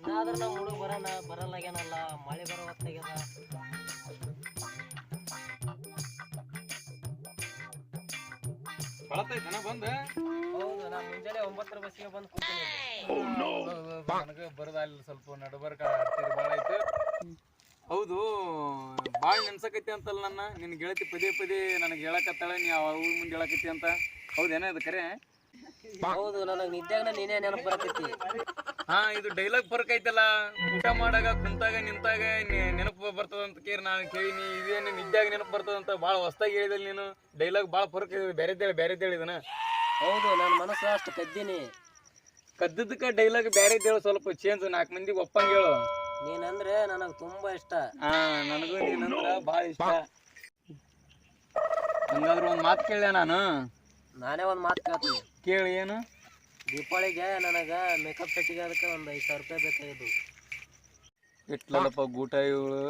ಇನ್ನಾದ್ರೂ ನಮ್ಮ ಹುಡುಗ ಬರೋಣ ಬರಲ್ಲಾಗ್ಯಾನಲ್ಲ ಮಳೆ ಬರೋ ಹೊತ್ತಾಗ್ಯದ ಬಳತೈತನ ಬಂದ? ಹೌದು ನಾ ಮುಂಜಾನೆ ಒಂಬತ್ತರ ಬಸ್ಸಿಗೆ ಬಂದು ಕೂತೀನಿ. ನನಗೆ ಬರದಾಲಿಲ್ಲ ಸ್ವಲ್ಪ ನಡಬರ್ಕ ಭಾಳ ಆಯ್ತು. ಹೌದು ಭಾಳ ನೆನ್ಸಕೈತಿ ಅಂತಲ್ಲ ನನ್ನ. ನಿನ್ನ ಗೆಳತಿ ಪದೇ ಪದೇ ನನಗೆ ಹೇಳಕತ್ತಾಳೆ ನೀ ಅವ ಊರ್ ಮುಂದೆ ಹೇಳಕತ್ತಿ ಅಂತ. ಹೌದೇನ ಅದು ಕರೆ? ಹೌದು ನನಗೆ ನಿದ್ದಾಗ ನೀನೇ ನೆನಪು ಬರತೈತಿ. ಹಾ ಇದು ಡೈಲಾಗ್ ಫರ್ಕ್ ಐತಲ್ಲ. ಊಟ ಮಾಡಾಗ ಕುಂತಾಗ ನಿಂತಾಗ ನೆನಪು ಬರ್ತದ ಅಂತ ಕೇಳಿ ನಾನು ಕೇಳಿನಿ. ಇದೇನು ನಿದ್ದಾಗ ನೆನಪು ಬರ್ತದ ಅಂತ ಭಾಳ ಹೊಸ್ದಾಗಿ ಹೇಳಿದಲ್ಲ ನೀನು. ಡೈಲಾಗ್ ಭಾಳ ಫರ್ಕ್ ಇದೆ ಬೇರೆದ್ದೇಳಿ ಬೇರೆ ಇದನ್ನ. ಹೌದು ನನ್ನ ಮನಸ್ಸು ಅಷ್ಟು ಕದ್ದೀನಿ. ಕದ್ದಕ್ಕ ಡೈಲಾಗ್ ಬೇರೆದ್ದೇಳು ಸ್ವಲ್ಪ ಚೇಂಜ್ ನಾಲ್ಕು ಮಂದಿಗೆ ಒಪ್ಪಂಗೆ ಹೇಳು. ನೀನಂದ್ರೆ ನನಗೆ ತುಂಬಾ ಇಷ್ಟ. ಹಾ ನನಗೂ ನೀನಂದ್ರ ಭಾಳ ಇಷ್ಟ. ಹಂಗಾದ್ರೆ ಒಂದು ಮಾತು ಕೇಳಿದೆ ನಾನು? ನಾನೇ ಒಂದು ಮಾತು ಕೇಳ್ತೀನಿ. ಕೇಳಿ ಏನು? ದೀಪಾವಳಿಗೆ ನನಗೆ ಮೇಕಪ್ ಸೆಟ್ಟಿಗೆ ಅದಕ್ಕೆ ಒಂದು ಐದು ಸಾವಿರ ರೂಪಾಯಿ ಬೇಕಾಗಿದ್ದು. ಇಟ್ಲಪ್ಪ ಗೂಟ ಇವಳು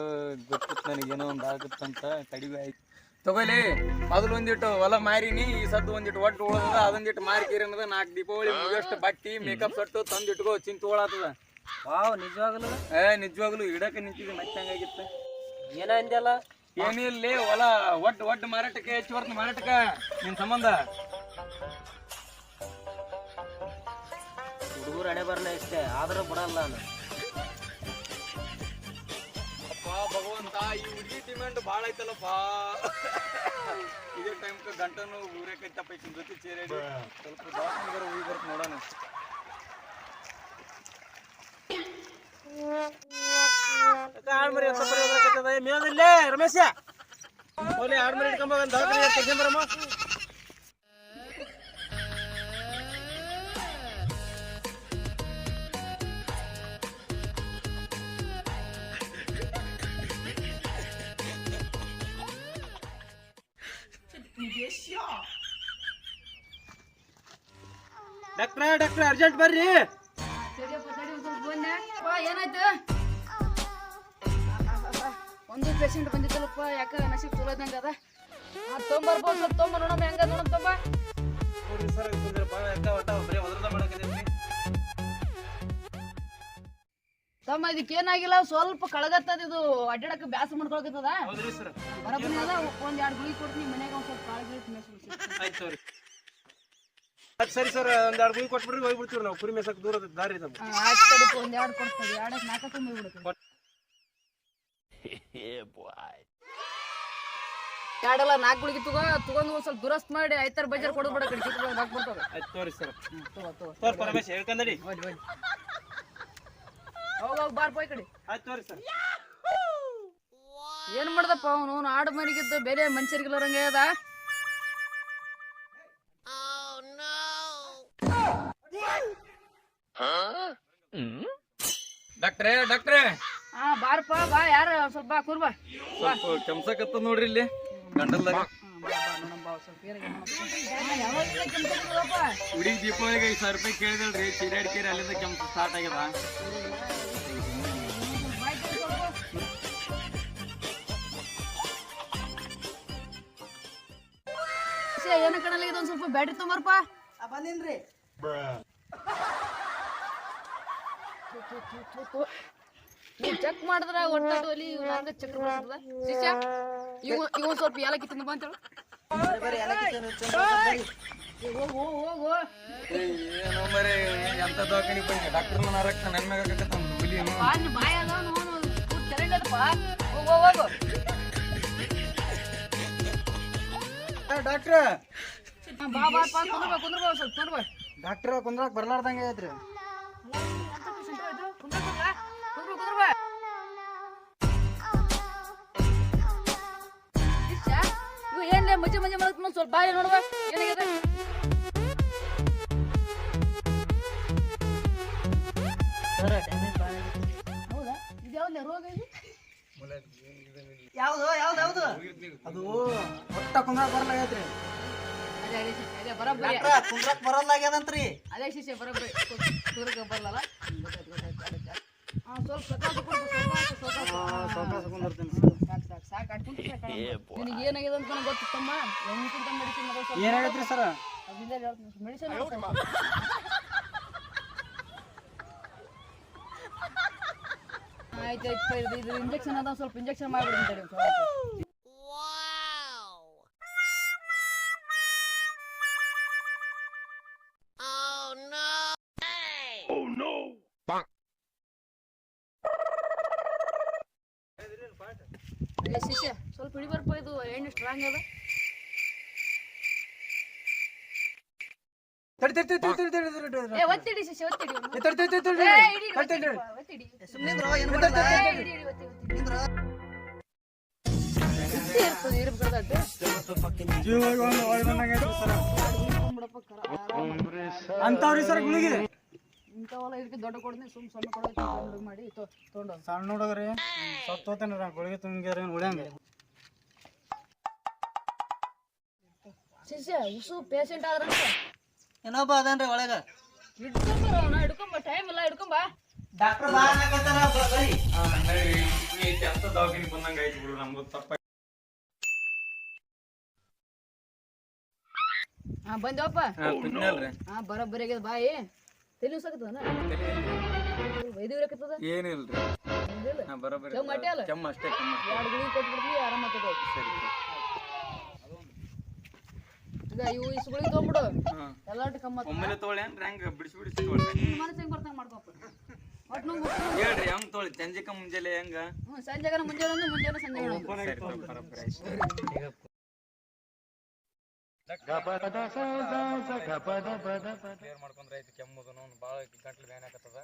ಗೊತ್ತಿತ್ತು ನನಗೇನೋ ಒಂದು ಆಗುತ್ತಂತ ಕಡಿಮೆ ಆಯ್ತು. ತಗೊಲಿ ಮೊದಲು ಒಂದಿಟ್ಟು ಹೊಲ ಮಾರಿನಿ ಈ ಸದ್ದು ಒಂದಿಟ್ಟು ಒಟ್ಟು ಉಳದ ಅದೊಂದಿಟ್ಟು ಮಾರಿಕೀರಿ ಅನ್ನೋದು ನಾಲ್ಕು ದೀಪಾವಳಿ ಮುಗಿಯಷ್ಟು ಬಟ್ಟಿ ಮೇಕಪ್ ಸಟ್ಟು ತಂದು ಇಟ್ಕೋ ಚಿಂತೆ ಉಳಾತದ ವಾವ್ ನಿಜವಾಗ್ಲು? ಏ ನಿಜವಾಗ್ಲೂ ಇಡಕ್ಕೆ ನಿಂತಿದ್ದೆ ಮತ್ತೆ ಹಂಗಾಗಿತ್ತು ಏನ ಅಂದಲ್ಲ ಏನಿಲ್ಲ ಹೊಲ ಒಟ್ಟು ಒಟ್ಟು ಮಾರಾಟಕ್ಕೆ ಹೆಚ್ಚು ಬರ್ತ ಮಾರಾಟಕ್ಕೆ ನಿನ್ ಸಂಬಂಧ? ಹುಡುಗರು ಹಣೆ ಬರ್ನ ಇಷ್ಟೇ ಆದರೂ ಬಿಡಲ್ಲ ನಾನು. ಅಪ್ಪ ಭಗವಂತ ಈ ಹುಡುಗಿ ಡಿಮ್ಯಾಂಡ್ ಭಾಳ ಐತಲ್ಲಪ್ಪ. ಇದೇ ಟೈಮ್ ಗಂಟನು ಊರೇಕೈತಪ್ಪ ಈಕಿನ ಜೊತೆ ಸೇರಿ ಸ್ವಲ್ಪ ದವಾಖಾನಿಗಾರ ಹೋಗಿ ಬರ್ತ ನೋಡೋಣ. ಆಡ್ಮರಿ ಅಂತ ಬರೋದಕ್ಕದ ಮೇದಿಲ್ಲೇ ರಮೇಶ ಹೋಲಿ ಆಡ್ಮರಿ ಇಟ್ಕೊಂಬ ತೆಗೆಂಬರಮ್ಮ ಡಾಕ್ಟ್ರ ಡಾಕ್ಟ್ರ ಅರ್ಜೆಂಟ್ ಬರ್ರಿ. ಏನಾಯ್ತು? ಒಂದು ಪೇಷಂಟ್ ಬಂದಿತ್ತಲ್ಲಪ್ಪ ಯಾಕ ನಸೀಬ್ ಚಲೋ ಇದ್ದಂಗ ಅದ ತೊಂಬರ್ಬೋದು ಸ್ವಲ್ಪ ತೊಂಬ ನೋಡಮ್ಮ ಹೆಂಗ ನೋಡಮ್ ತೊಂಬ. ತಮ್ಮ ಇದಕ್ಕೆ ಏನಾಗಿಲ್ಲ ಸ್ವಲ್ಪ ಕಳಗತ್ತದ ಇದು ಅಡ್ಡಾಡಕ್ಕೆ ಬ್ಯಾಸ ಮಾಡ್ಕೊಳಕತ್ತದ? ಹೌದ್ರಿ ಸರ್. ಬರಬನಿ ಅದ ಒಂದ್ ಎರಡು ಗುಳಿ ಕೊಡ್ತೀನಿ ಮನೆಗೆ ಒಂದ್ ಸ್ವಲ್ಪ ಕಾಳು ಗಿಳಿ. ಸರಿ ಸರ್ ಒಂದ್ ಎರಡು ಗುಳಿ ಕೊಟ್ಬಿಡ್ರಿ ಹೋಗ್ಬಿಡ್ತೀವಿ ನಾವು. ಕುರಿ ಮೇಸಕ್ ದೂರ ದಾರಿ ನಮ್ಗೆ ಒಂದ್ ಎರಡು ಕೊಡ್ತದೆ ಎರಡಕ್ಕೆ ನಾಲ್ಕ ತುಂಬ ಬಿಡುತ್ತೆ. ಎರಡಲ್ಲ ನಾಲ್ಕು ಗುಳಿಗೆ ತಗೋ ತಗೊಂಡು ಒಂದ್ ಸ್ವಲ್ಪ ದುರಸ್ತ್ ಮಾಡಿ ಐತರ ಬಜಾರ್ ಕೊಡೋದ್ ಬೇಡ ಕಡೆ ಚಿಕ್ಕ ಬರ್ತದೆ ಆಯ್ತು ತೋರಿ ಸರ್. ತೋರ್ ಪರಮೇಶ್ ಹೇಳ್ಕಂದಡಿ. ಹೋಗಿ ಹೋಗಿ. ಬಾರ್ ಪೋಯ್ ಕಡೆ. ಆಯ್ತು ತೋರಿ ಸರ್. ಏನ್ ಮಾಡ್ದಪ್ಪ ಅವನು? ಅವ್ನು ಆಡು ಮನೆಗಿದ್ದು ಬೇರೆ ಮನುಷ್ಯರಿಗಿಲ್ಲರಂಗೆ ಅದ. ಡಾಕ್ಟ್ರೇ ಡಾಕ್ಟ್ರೇ. ಹಾ ಬಾರಪ್ಪ ಬಾ ಯಾರು ಸ್ವಲ್ಪ ಬಾ ಕೂರ್ ಬಾ. ಸ್ವಲ್ಪ ಕೆಮ್ಸಕತ್ತ ನೋಡ್ರಿ ಇಲ್ಲಿ ಗಂಡಲ್ದಾಗ. ಹುಡುಗಿ ದೀಪಾವಳಿಗೆ ಐದು ಸಾವಿರ ರೂಪಾಯಿ ಕೇಳಿದಲ್ರಿ ಚೀರಾಡಿ ಕೇರಿ ಅಲ್ಲಿಂದ ಕೆಂಪು ಸ್ಟಾರ್ಟ್ ಆಗ್ಯದ. ಏನ ಕಣಲ್ಲ ಇದೊಂದು ಸ್ವಲ್ಪ ಬ್ಯಾಟ್ರಿ ತೊಂಬರ್ಪ ಬಂದಿನ್ರಿ ಚೆಕ್ ಮಾಡಿದ್ರ ಒಟ್ಟಾಡು ಇವಾಗ ಹಂಗ ಚೆಕ್ ಮಾಡ್ತದ ಶಿಷ್ಯ ಇವ ಇವ ಸ್ವಲ್ಪ ಏಲಕ್ಕಿ ತಿಂದ ಬಂತೇಳು ಹೋಗು ಹೋಗು ಏನೋ ಮರೆ ಎಂತ ದವಾಖಾನಿ ಬಂದೆ ಡಾಕ್ಟರ್ ನಾರಕ್ಕ ನನ್ನ ಮ್ಯಾಗ ಹಾಕಕತ್ತಾನ ಹುಲಿ ಏನು. ಬಾನ್ ಬಾಯ ಅದ ಚರಂಡಿ ಅದಪ್ಪ ಹೋಗು ಹೋಗು ಡಾಕ್ಟ್ರ ಹಾ, ಬಾ ಬಾ ಬಾ ಕುಂದ್ರ ಬಾ ಕುಂದ್ರ ಬಾ ಸ್ವಲ್ಪ ಕುಂದ್ರ ಬಾ ಡಾಕ್ಟ್ರ ಕುಂದ್ರಾಕ್ ಬರ್ಲಾರ್ದಂಗೆ ಐತ್ರಿ. ಏನ್ಲೇ ಮಜೆ ಮಜೆ ಮಲಗ್ ಸ್ವಲ್ಪ ಬಾಯಿ ನೋಡುವ ಏನಾಗಿದೆ? ಹೌದಾ? ಇದು ಯಾವ್ದೇ ರೋಗ ಇದು? ಯಾವ್ದು ಯಾವ್ದು ಯಾವ್ದು? ಅದು ಒಟ್ಟ ಕುಂದ್ರಾಕ್ ಬರ್ಲಾಗೈತ್ರಿ ಅದೇ ಅದೇ ಶಿಷ್ಯ ಅದೇ ಬರೋಬ್ಬರಿ. ಡಾಕ್ಟ್ರ ಕುಂದ್ರಾಕ್ ಬರಲ್ಲಾಗ್ಯದಂತ್ರಿ ಅದೇ ಶಿಷ್ಯ ಬರೋಬ್ಬರಿ. ಕುದುರೆಗೆ ಬರಲ್ಲ ಸ್ವಲ್ಪ ಸಕಾಸ ಕೊಡು ಸಕಾಸ ಕುಂದಿರ್ತೀನಿ. ನಿನಗೆ ಏನಾಗಿದೆ ಅಂತ ನನಗೆ ಗೊತ್ತಿತ್ತಮ್ಮ ಎಂತಿಂತ ಮೆಡಿಸಿನ್ ಏನಾಗೈತ್ರಿ ಸರ್? ಮೆಡಿಸಿನ್ ಆಯ್ತು ಆಯ್ತು ಇದು ಇದು ಇಂಜೆಕ್ಷನ್ ಅದ ಒಂದ್ ಸ್ವಲ್ಪ ಇಂಜೆಕ್ಷನ್ ಮಾಡ್ಬಿಡ್ತೀನಿ ತಡಿ. ಒಂದ್ ಸ್ವಲ್ಪ. ಶಿಷ್ಯ ಸ್ವಲ್ಪ ಹಿಡಿಬರ್ಪ ಇದು ಎಣ್ಣೆ ಸ್ಟ್ರಾಂಗ್ ಅದ. ಅಂತವ್ರಿ ಸರ್ ಗುಳಿಗೆ. ಇಂಥವೆಲ್ಲ ಇದಕ್ಕೆ ದೊಡ್ಡ ಸುಮ್ ಸಣ್ಣ ಮಾಡಿ ತೊಗೊಂಡು ಸಣ್ಣ ಹುಡುಗ್ರಿ ಸತ್ತೋತೇನ್ರಿ ನಾ ಗುಳಿಗೆ ತುಂಗ್ಯಾರ ಉಳ್ಯಂಗ. ಶಿಷ್ಯ ಉಸು ಪೇಷಂಟ್ ಆದ್ರಂತ. ಇನ್ನೊಬ್ಬ ಅದೇನ್ರಿ ಒಳಗ. ಹಿಡ್ಕೊಂಬರ ಅವನ ಹಿಡ್ಕೊಂಬ ಟೈಮ್ ಇಲ್ಲ ಹಿಡ್ಕೊಂಬ. ಡಾಕ್ಟರ್ ಬಾ ಅನ್ನಕತ್ತಾರ ಬರ್ರಿ ಅಂತ ದವಾಖಾನೆ ಬಂದಂಗ ಆಯ್ತು ಬಿಡು ನಮ್ದು ತಪ್ಪ ಹಾ ಬಂದೇವಪ್ಪ. ಕುಜ್ನಲ್ರಿ ಹಾ ಬರೋಬ್ಬರಿ ಆಗ್ಯದ ಬಾಯಿ. ತಲೆ ಉಸಾಕತ್ತದನ? ವೈದ್ಯರಕತ್ತದ ಏನಿಲ್ರಿ. ಇಲ್ಲ ನಾ ಬರೋಬ್ಬರಿ ಕೆಮ್ಮು ಅಟ್ಟೆ ಅಲ್ಲ? ಕೆಮ್ಮ ಅಷ್ಟೇ ಕೆಮ್ಮ ಎರಡು ಗುಳಿಗೆ ಕೊಟ್ಬಿಡ್ತೀವಿ ಆರಾಮ ಆಗ್ತದ ಸರಿ ಈಗ ಇವು ಇಷ್ಟು ಗುಳಿಗೆ ತೊಗೊಂಬಿಡು ಹಾ. ಎಲ್ಲಾಟ ಕಮ್ಮ ಒಮ್ಮೆಲೆ ತೊಗೊಳ್ಳಿ ಅಂದ್ರೆ ಹೆಂಗ? ಬಿಡಿಸಿ ಬಿಡಿಸಿ ಮನಸ್ಸು ಹೆಂಗ್ ಬರ್ತಾಂಗ ಮಾಡ್ಕೊಪ್ಪ. ಒಟ್ಟು ನಂಗೆ ಹೇಳ್ರಿ ಹೆಂಗ್ ತೊಗೊಳ್ಳಿ. ಸಂಜೆಕ ಮುಂಜಾನೆ ಹೆಂಗ? ಹ್ಞೂ ಸಂಜೆಗನ ಮುಂಜಾನೆ ಸರಿ ಬರೋಬ್ಬರಿ ಆಯ್ತು. ಕ್ಲಿಯರ್ ಮಾಡ್ಕೊಂಡ್ರೆ ಆಯ್ತು ಕೆಮ್ಮದು ನೋವು ಭಾಳ ಗಂಟ್ಲು ಬ್ಯಾನ್ ಆಗತ್ತದ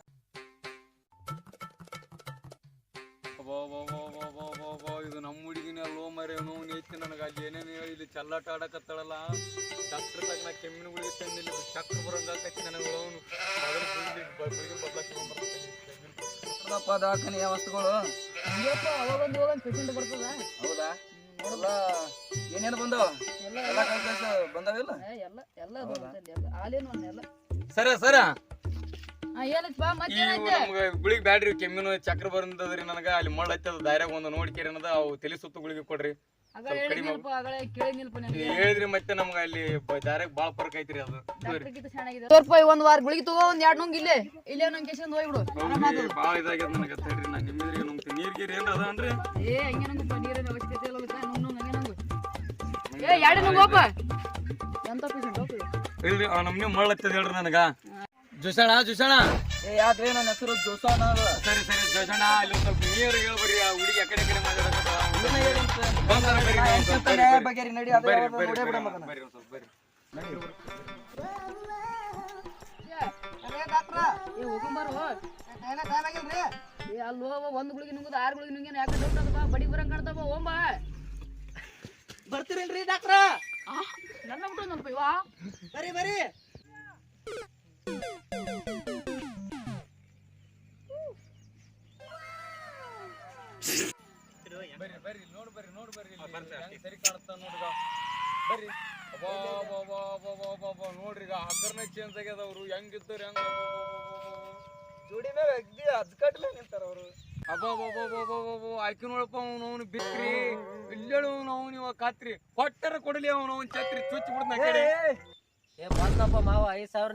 ಇದು ನಮ್ಮ ಹುಡುಗಿನ ಲೋ ಮರೆ ನೋವು ಐತಿ ನನಗೆ ಅಲ್ಲಿ ಏನೇನು ಹೇಳಿ ಇಲ್ಲಿ ಚಲ್ಲಾಟ ಆಡಕತ್ತಾಳಲ್ಲ? ಡಾಕ್ಟರ್ ತಗ ನಾ ಕೆಮ್ಮಿನ ಗುಳಿಗೆ ತಂದಿಲ್ಲ ಚಕ್ರ ಬರಂಗ ಆಕೈತಿ ನನಗೆ ಅವನು ದವಾಖಾನೆ ವಸ್ತುಗಳು? ಹಂಗಪ್ಪ ಅವಾಗೊಂದು ಹೋಗಂದು ಪೇಷಂಟ್ ಬರ್ತದ? ಹೌದಾ? ಎಲ್ಲ ಏನೇನು ಬಂದವ? ಎಲ್ಲ ಎಲ್ಲ ಕೆಲಸ ಬಂದವಿಲ್ಲ ಎಲ್ಲ ಎಲ್ಲ ಹಾಲೇನು ಎಲ್ಲ. ಸರ ಸರ. ಗುಳಿಗೆ ಬ್ಯಾಡ್ರಿ ಕೆಮ್ಮಿನ ಚಕ್ರ ಬರ್ತದ್ರಿ ನನಗ. ಅಲ್ಲಿ ಮಳ್ಳ ಹತ್ತದ ದಾರ್ಯಾಗ ಒಂದು ನೋಡ್ಕೇರಿ ಅನ್ನದ ಅವು ತಲೆ ಸುತ್ತು ಗುಳಿಗೆ ಕೊಡ್ರಿ ಹೇಳಿದ್ರಿ ಮತ್ತೆ ನಮ್ಗ ಅಲ್ಲಿ ದಾರ್ಯಾಗ ಬಾಳ ಫರ್ಕ್ ಐತ್ರಿ ಅದು. ರೂಪಾಯಿ ಒಂದ್ ವಾರ ಗುಳಿಗೆ ತಗೋ ಒಂದ್ ಎರಡ್ ನುಂಗ್ ಇಲ್ಲೇ. ಇಲ್ಲೇ ನಂಗೆ ಕೇಸಂದ್ ಹೋಗ್ಬಿಡು ಭಾಳ ಇದಾಗ್ಯದ ನನಗೆ ತಡ್ರಿ. ನಾ ನಿಮ್ಮಿದ್ರಿಗೆ ನುಂಗ್ತೀನಿ ನೀರ್ ಗೀರ್ ಏನ್ರ ಅದ ಅನ್ರಿ ಏ ಹಂಗೆ ನಂಗಪ್ಪ ನೀರಿನ ಅವಶ್ಯಕತೆ ಇಲ್ಲ ಎರಡು ನುಂಗೋಪ ಎಂತ ಪೇಷಂಟ್ ಇಲ್ರಿ ಆ ಮಳ್ಳತ್ತದ ಹೇಳ್ರಿ ನನಗ. ಜೋಸಣ ಜೋಸಣ ಏ ಯಾಕ್ರಿ ನನ್ನ ಹೆಸರು? ಜೋಸಣ ಸರಿ ಸರಿ ಜೋಸಣ ಅಲ್ಲಿ ಒಂದ್ ಸ್ವಲ್ಪ ನೀರು ಹೇಳ್ಬರಿ ಆ ಹುಡುಗಿ ಆ ಕಡೆ ಈ ಕಡೆ. ಬಗೆರಿ ನಡಿ ಅದೇ ನೋಡೇ. ಬರ್ರಿ ಸ್ವಲ್ಪ ಬರ್ರಿ ಏ ಹೋಗಂಬಾರು ಏ ಅಲ್ಲಿ ಹೋಗ ಒಂದ್ ಗುಳಿಗೆ ನುಂಗುದು ಆರು ಗುಳಿಗೆ ನುಂಗಿನ ಯಾಕೆ ಡೌಟ್ ಬಡಿ ಬರಂಗ್ ಕಾಣ್ತಾವ ಓಂಬ ಬರ್ತೀರೇನ್ರಿ ಡಾಕ್ಟ್ರ? ನನ್ನ ಬಿಟ್ಟು ನನ್ನ ಇವಾ. ಬರಿ ಬರ್ರಿ. ಬರ್ರಿ ಬರ್ರಿ ನೋಡ್ ಬರ್ರಿ ನೋಡ್ ಬರ್ರಿ ಸರಿ ಕಾಣುತ್ತ ನೋಡ್ಗ ಬರ್ರಿ. ನೋಡ್ರಿ ಈಗ ಹಗ್ಗರ್ನ ಚೇಂಜ್ ಆಗ್ಯದ ಅವರು ಹೆಂಗಿದ್ದರು ಹೆಂಗ ಜೋಡಿ ಮ್ಯಾಗ ಅಗ್ದಿ ಅಜ್ಕಟ್ಲೆ ನಿಂತಾರ ಅವರು ಅಬ್ಬಾ ಅಬ್ಬಾ ಅಬ್ಬಾ ಅಬ್ಬಾ ಅಬ್ಬಾ ಆಕಿ ನೋಡಪ್ಪ ಅವ್ನು ಅವ್ನು ಬಿತ್ರಿ ಇಲ್ಲೇಳು ಅವ್ನು ಅವನು ಇವಾಗ ಕಾತ್ರಿ. ಕೊಟ್ಟರ ಕೊಡಲಿ ಅವನು ಅವನು ಛತ್ರಿ ಚುಚ್ಚಿ ಬಿಡ್ದ ಕಡೆ. ಏ ಬಂದಪ್ಪ ಮಾವ ಐದ್ ಸಾವಿರ